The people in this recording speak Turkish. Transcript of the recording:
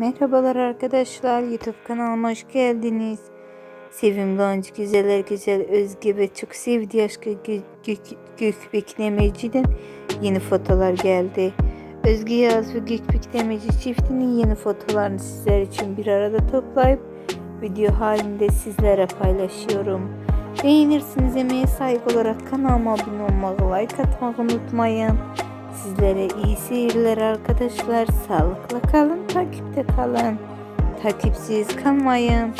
Merhabalar arkadaşlar YouTube kanalıma hoş geldiniz. Sevimli oyuncu güzeller güzel Özge ve çok sevdiği aşkı Gök, Gök, Gökbek yeni fotolar geldi. Özge Yağız ve Gökbek Demirci çiftinin yeni fotolarını sizler için bir arada toplayıp video halinde sizlere paylaşıyorum. Beğenirsiniz emeğe saygı olarak kanalıma abone olmayı, like atmayı unutmayın. Sizlere iyi seyirler arkadaşlar. Sağlıkla kalın, takipte kalın. Takipsiz kalmayın.